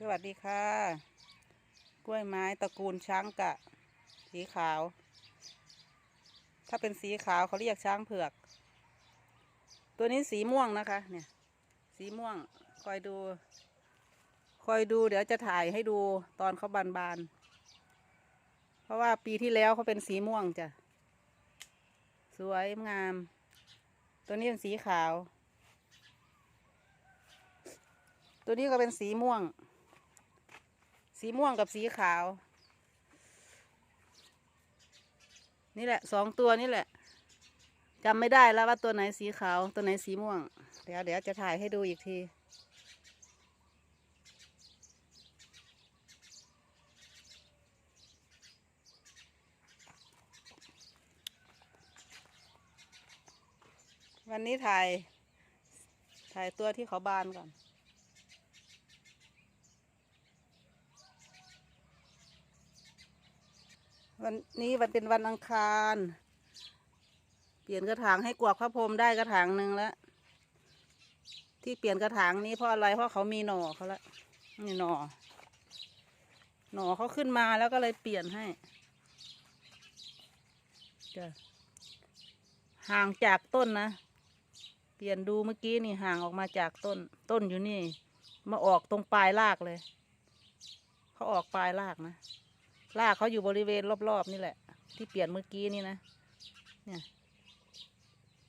สวัสดีค่ะ กล้วยไม้ตระกูลช้างกะ สีขาว ถ้าเป็นสีขาวเขาเรียกช้างเผือก ตัวนี้สีม่วงนะคะ เนี่ย สีม่วง คอยดู คอยดู เดี๋ยวจะถ่ายให้ดูตอนเขาบานบานๆเพราะว่าปีที่แล้วเขาเป็นสีม่วงจ้ะ สวยงาม ตัวนี้เป็นสีขาวตัวนี้ก็เป็นสีม่วง สีม่วงกับสีขาว นี่แหละสองตัวนี่แหละจำไม่ได้แล้วว่าตัวไหนสีขาวตัวไหนสีม่วง เดี๋ยวเดี๋ยวจะถ่ายให้ดูอีกทีวันนี้ถ่าย ถ่ายตัวที่เขาบานก่อน วันนี้วันเป็นวันอังคาร เปลี่ยนกระถางให้กวากพระพรหมได้กระถางหนึ่งแล้ว ที่เปลี่ยนกระถางนี้เพราะอะไรเพราะเขามีหน่อเขาละนี่หน่อ หน่อเขาขึ้นมาแล้วก็เลยเปลี่ยนให้จ้ะห่างจากต้นนะ เปลี่ยนดูเมื่อกี้นี่ห่างออกมาจากต้น ต้นอยู่นี่ มาออกตรงปลายรากเลย เขาออกปลายรากนะ รากเขาอยู่บริเวณรอบๆนี่แหละ ที่เปลี่ยนเมื่อกี้นี่นะ เนี่ย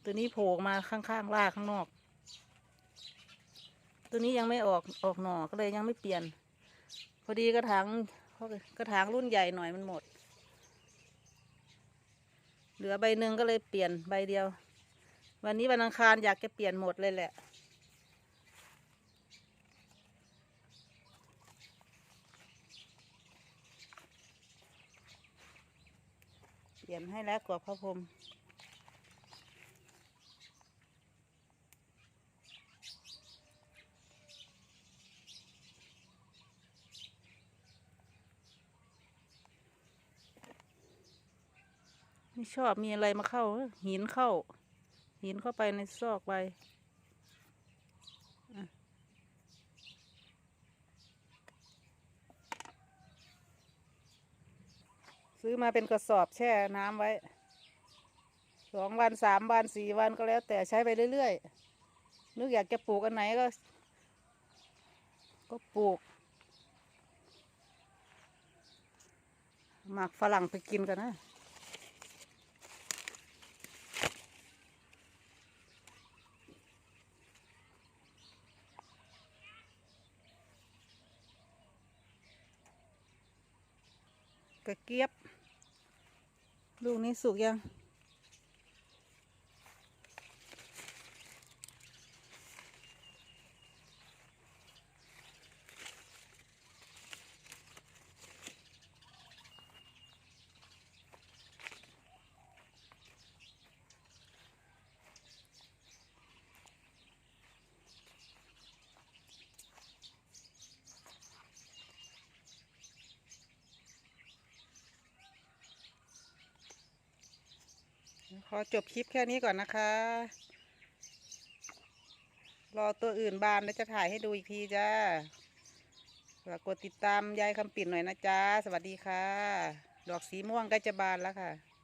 ตัวนี้โผล่มาข้างๆรากข้างนอก ตัวนี้ยังไม่ออกออกหน่อก็เลยยังไม่เปลี่ยน พอดีกระถางกระถางรุ่นใหญ่หน่อยมันหมด เหลือใบหนึ่งก็เลยเปลี่ยนใบเดียว วันนี้วันอังคารอยากจะเปลี่ยนหมดเลยแหละ เปลี่ยนให้แล้วกว่าพระพรมไม่ชอบมีอะไรมาเข้า หินเข้า หินเข้าไปในซอกใบ ซื้อมาเป็นกระสอบแช่น้ำไว้สองวันสามวันสี่วันก็แล้ว แต่ใช้ไปเรื่อยๆนึกอยากจะปลูกอันไหนก็ ก็ปลูกหมากฝรั่งไปกินกันนะ กระเกียบ ลูกนี้สุกยัง ขอจบคลิปแค่นี้ก่อนนะคะ รอตัวอื่นบานแล้วจะถ่ายให้ดูอีกทีจ้าฝากกดติดตามยายคำปิ่นหน่อยนะจ๊ะสวัสดีค่ะ ดอกสีม่วงใกล้จะบานแล้วค่ะ